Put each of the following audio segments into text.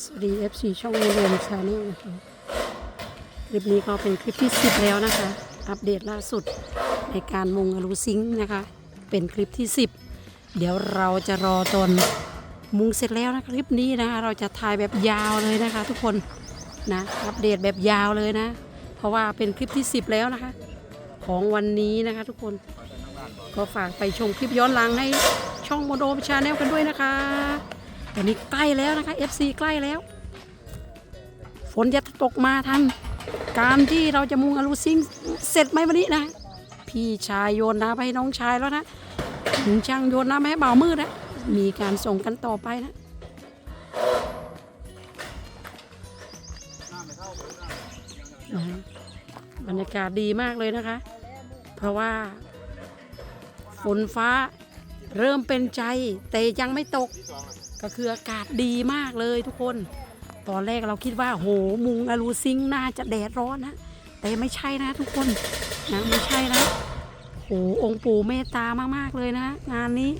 สวัสดี FC ช่องเรียนชาแนลนะคะคลิปนี้ก็เป็นคลิปที่10แล้วนะคะ อัปเดตล่าสุดในการมุงอลูซิงนะคะ เป็นคลิปที่10เดี๋ยวเราจะรอตอนมุงเสร็จแล้วนะคลิปนี้นะคะเราจะถ่ายแบบยาวเลยนะคะ ทุกคนนะอัปเดตแบบยาวเลยนะ เพราะว่าเป็นคลิปที่10แล้วนะคะ ของวันนี้นะคะทุกคนก็ฝากไปชมคลิปย้อนหลังให้ช่องโมโดชาแนลกันด้วยนะคะ ตอนนี้ใกล้แล้วนะคะ FC ใกล้แล้ว ฝนจะตกมาทัน การที่เราจะมุงอลูซิงเสร็จไหมวันนี้นะ พี่ชายโยนน้ำไปให้น้องชายแล้วนะถึงช่างโยนน้ำให้เบามืดนะ มีการส่งกันต่อไปนะนะบรรยากาศดีมากเลยนะคะ เพราะว่า ฝนฟ้าเริ่มเป็นใจ แต่ยังไม่ตก ก็คืออากาศดีมากเลยทุกคน ตอนแรกเราคิดว่าโหมุงอลูซิงน่าจะแดดร้อนนะ แต่ไม่ใช่นะทุกคนนะไม่ใช่นะโหองค์ปู่เมตตามากๆเลยนะ งานนี้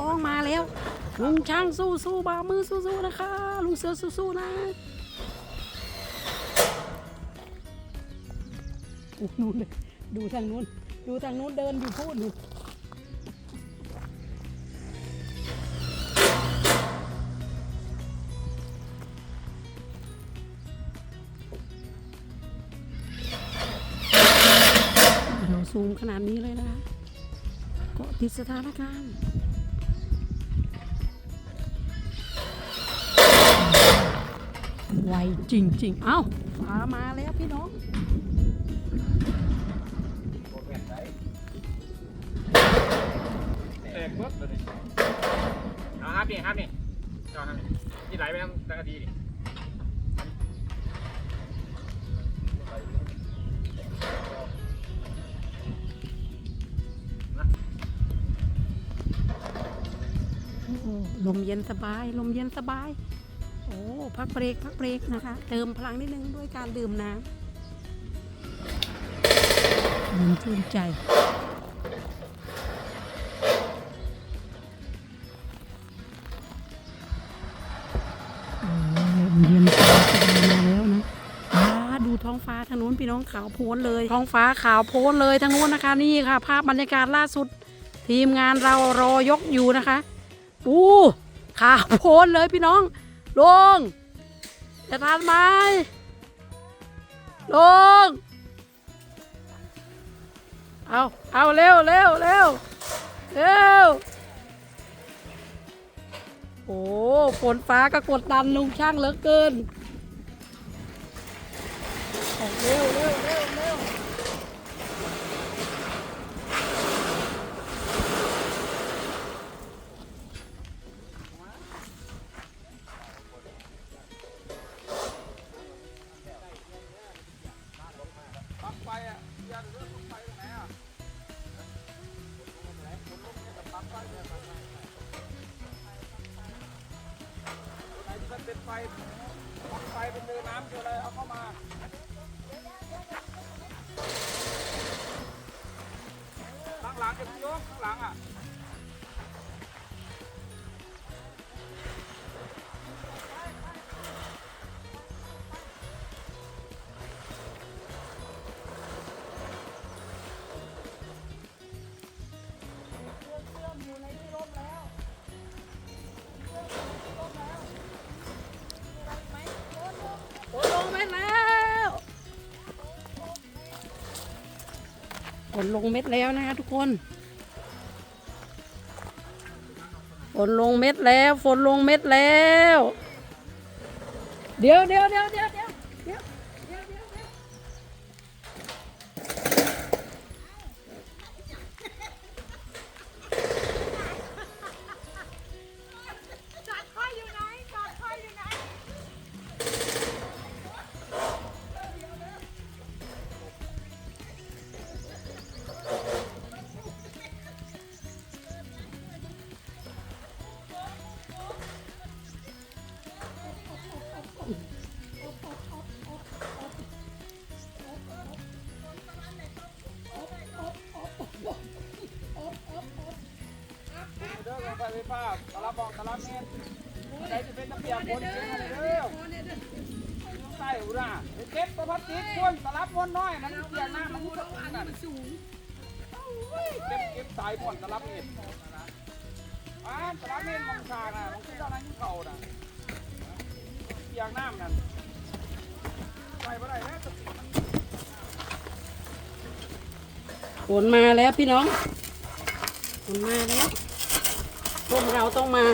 ร้องมาแล้ว ลุงช่างสู้สู้บ่ามือสู้สู้นะคะ ลุงเสือสู้สู้นะโอ้นู่นเลยดูทางนู้น ดูทางนู้นเดินอยู่พูดอยู่เราซูมขนาดนี้เลยนะคะเกาะติดสถานการณ์ ไวจริง ๆ เอ้าฟ้ามาแล้วพี่น้องแตกเบิดเลยเอาครับนี่ครับนี่จอครับนี่ที่ไหลไปทางตะกะดีนี่ลมเย็นสบาย ลมเย็นสบาย โอ้พักเบรกพักเบรกนะคะ เติมพลังนิดนึงด้วยการดื่มน้ำมันชื่นใจเย็นสบายมาแล้วนะดูท้องฟ้าทางนู้นพี่น้องขาวโพลนเลย ท้องฟ้าขาวโพลนเลยทางนู้นนะคะนี่ค่ะ ภาพบรรยากาศล่าสุด ทีมงานเรารอยกอยู่นะคะอู้ขาวโพลนเลยพี่น้อง ลงจะทานไหมลง เอาเอาเร็วเร็วเร็วเร็วโอ้ฝนฟ้าก็กดดันลุงช่างเหลือเกินเร็วเร็วเร็ว ไฟเป็นเรือน้ำอยู่เลยเอาไฟ ฝนลงเม็ดแล้วนะคะทุกคนฝนลงเม็ดแล้ว ฝนลงเม็ดแล้ว เดียวเดียวเดี๋ยวเดี๋ยวเดี๋ยวเดี๋ยว งไฟฟ้าตลับบอกตลับเมตรอะไรจะเป็นตะเกียบคนเก่งอะไรเด้อใส่หูน่ะเก็บประพัดติดคนตลับม้วนน้อยมันเกี่ยงหน้ามันสูงนั่นเก็บเก็บสายม้วนตลับเมตรอ่าตลับเมตรมันชาน่ะมันคือเจ้านั้นยิ่งเก่าน่ะเกียงน้ำนั่นใส่บ่ได้แล้วฝนมาแล้วพี่น้องฝนมาแล้ว พวกเราต้องมา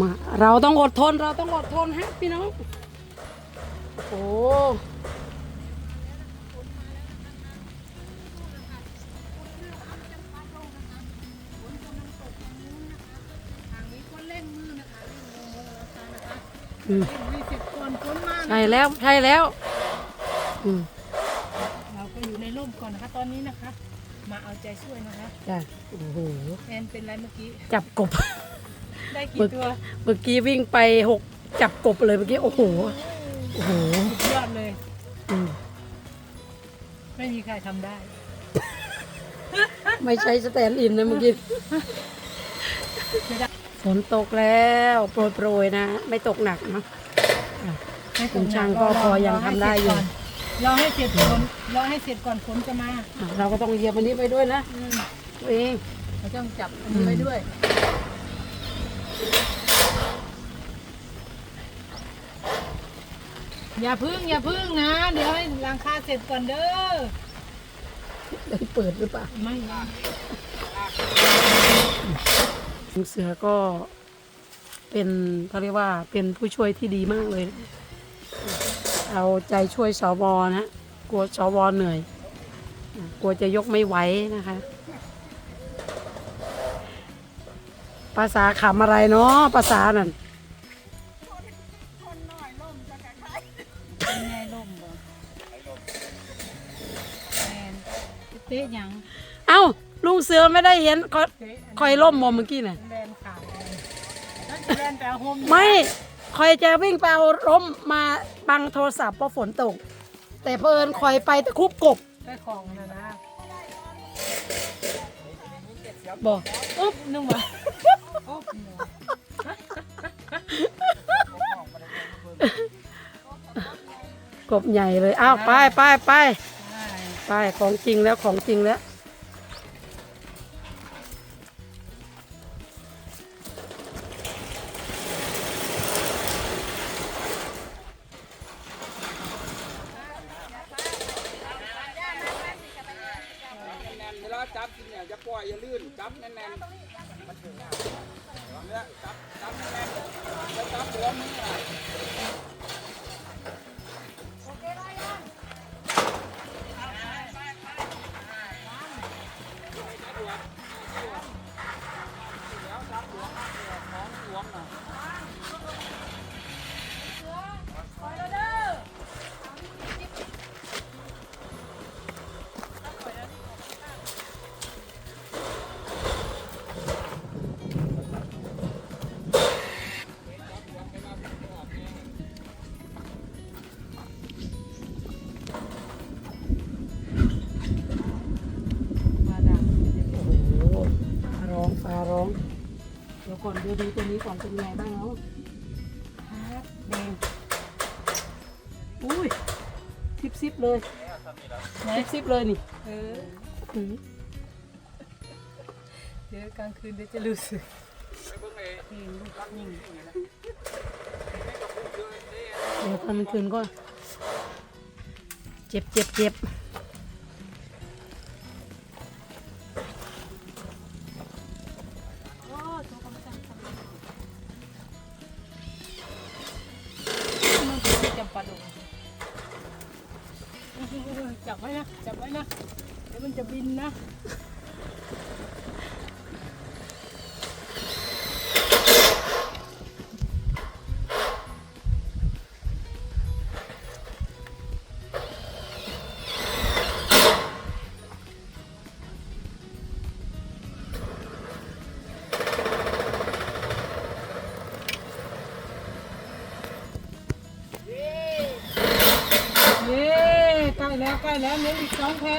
มาเราต้องอดทนเราต้องอดทนฮะพี่น้อง โอ้อืมให้เสร็จก่อนฝนมาใช่แล้ว ใช่แล้ว อืม ใจช่วยนะคะจ้ะโอ้โหแอนเป็นไรเมื่อกี้ จับกบ ได้กี่เมื่อตัวเมื่อกี้วิ่งไปหกจับกบเลยเมื่อกี้โอ้โหโอ้โหสุดยอดเลยอืมไม่มีใครทำได้ ไม่ใช่สแตนด์อินนะเมื่อกี้ไม่ได้ฝนตกแล้วโปรยโปรยๆนะ ไม่ตกหนักเนอะให้คุณช่างก็พอยังทำได้อยู่ร อให้เสร็จก่อนรอให้เสร็จก่อนฝนจะมาอะเราก็ต้องเหยียบอันนี้ไปด้วยนะอืมตัวเอง เราต้องจับอันนี้ไว้ด้วย อย่าพึ่งอย่าพึ่งนะ เดี๋ยวให้หลังคาเสร็จก่อนเด้อ ได้เปิดหรือเปล่า ไม่ลุงเสือก็เป็นเขาเรียกว่าเป็นผู้ช่วยที่ดีมากเลยนะ เอาใจช่วยสวนะ กลัวสวเหนื่อยอะกลัวจะยกไม่ไหวนะคะ ภาษาขำอะไรเนาะภาษานั่นเป็นไงล่มบ่แอนเตะหยังเอ้าลุงเสือไม่ได้เห็นคอยเตะอันคอยล่มมอเมื่อกี้น่ะแลนขาดเลยแล้วจะแลนไปเอาโฮมไม่ คอยจะวิ่งไปเอาร่มมาบังโทรศัพท์เพราะฝนตก แต่เพอิญคอยไปตะครุบกบได้ของนะนะบอกอุ๊บนึกว่าอุ๊บหนูกบใหญ่เลย อ้าว ไปไปไปได้ไปของจริงแล้วของจริงแล้ว จับแน่นๆมันถึงเนี่ยจับ เดี๋ยวก่อนดูดูตัวนี้ก่อนเป็นไงบ้างเนาะครับแดงอุ้ยซิบซิบเลยซิบซิบเลยนี่เอออืมเดี๋ยวกลางคืนเดี๋ยวจะรู้สึกไปเบิ่งไอ้เพลงลูกนิ่งเดี๋ยวตอนกลางคืนก็ เจ็บเจ็บเจ็บ น้ำเหลืองอีกสองแพ็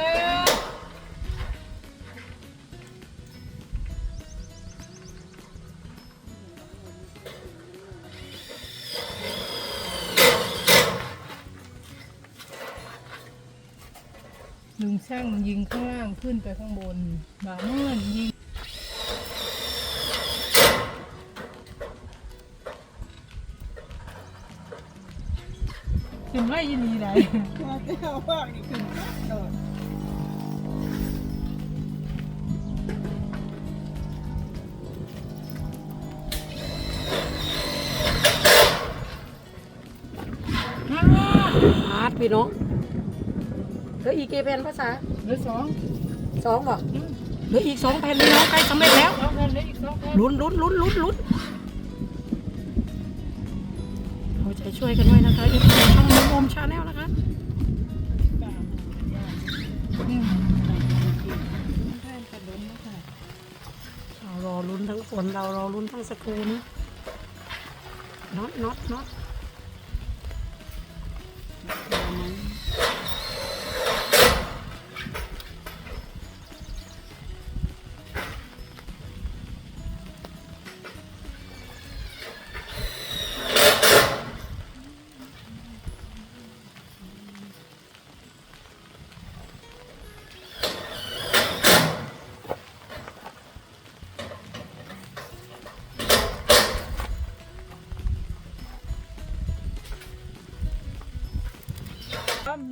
ลุงช่างยิงข้างล่างขึ้นไปข้างบนบ่าเมื่อนยิง ขึ้นไว้ยินดีไรมาเจ้าว่านี่ขึ้นโดดอาร์ตพี่น้องเหลืออีกกี่แผ่นภาษาเหลือสองสองบ่เหลืออีกสองแผ่นพี่น้องใกล้สำเร็จแล้วสองแผ่นเหลืออีกสองแผ่นลุ้นลุ้นลุ้นลุ้นลุ้น ใจช่วยกันไว้นะคะอีกช่องน้องโอมชาแนลนะคะรารอลุ้นทั้งฝนเรารอลุ้นทั้งสกรูนะน็อตน็อตน็อต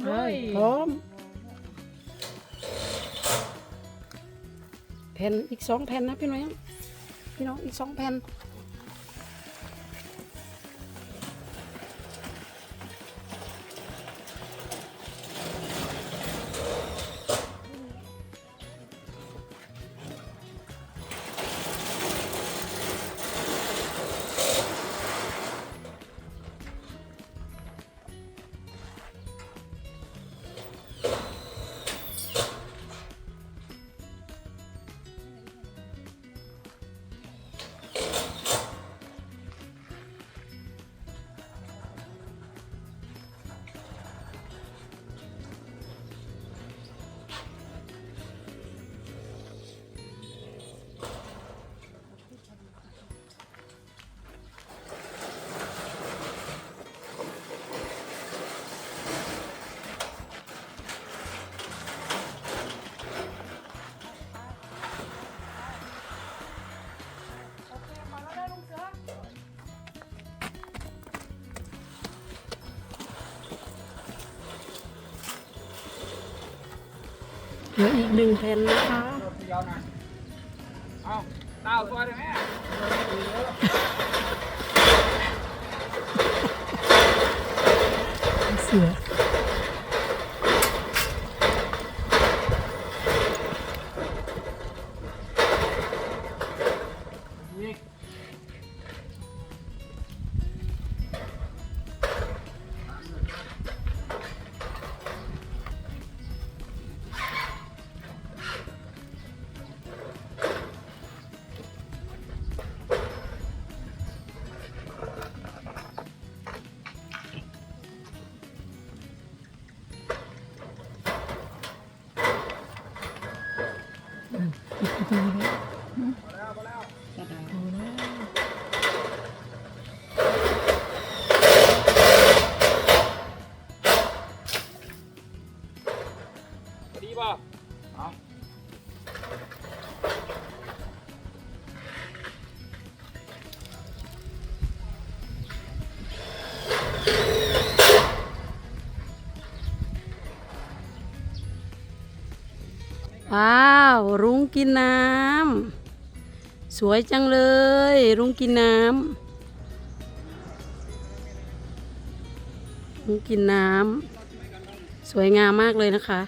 เฮ้ยพร้อมแผ่นอีกสองแผ่นนะพี่น้องพี่น้องอีกสองแผ่น เหลืออีกหนึ่งแผ่นนะคะเอาเต้าตัวไดี ว้าว รุ้งกินน้ำสวยจังเลย รุ้งกินน้ำรุ้งกินน้ำสวยงามมากเลยนะคะ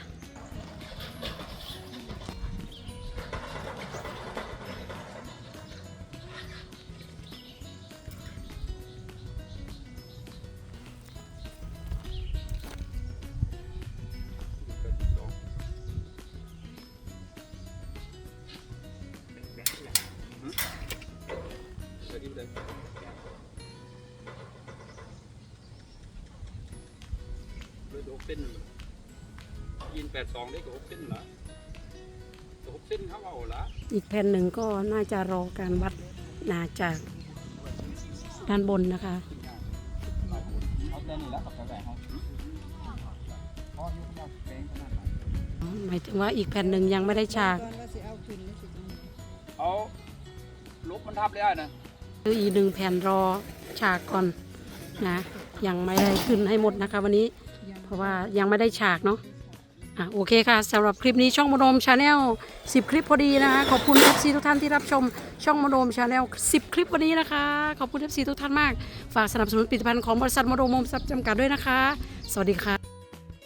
เลยหกเส้นยินแปดสองได้กับหกเส้นละหกเส้นเขาเอาละอีกแผ่นหนึ่งก็น่าจะรอการวัดนาจากด้านบนนะคะเอาแค่นี้แล้วกับกระแสเขาพอยุ่งยากแพงขนาดไหนหมายถึงว่าอีกแผ่นหนึ่งยังไม่ได้ฉากตอนว่าสิเอาขึ้นแล้วสิจังได๋เอาลุกมันทับเลยอะนะคืออีกหนึ่งแผ่นรอฉากก่อนนะยังไม่ได้ขึ้นให้หมดนะคะวันนี้ เพราะว่ายังไม่ได้ฉากเนาะอะโอเคค่ะสำหรับคลิปนี้ช่องมโนมชาแนล10 คลิปพอดีนะคะขอบคุณ FC ทุกท่านที่รับชมช่องมโนมชาแนล10 คลิปวันนี้นะคะ ขอบคุณ FC ทุกท่านมาก ฝากสนับสนุนผลิตภัณฑ์ของบริษัทมโนมซับจำกัดด้วยนะคะ สวัสดีค่ะ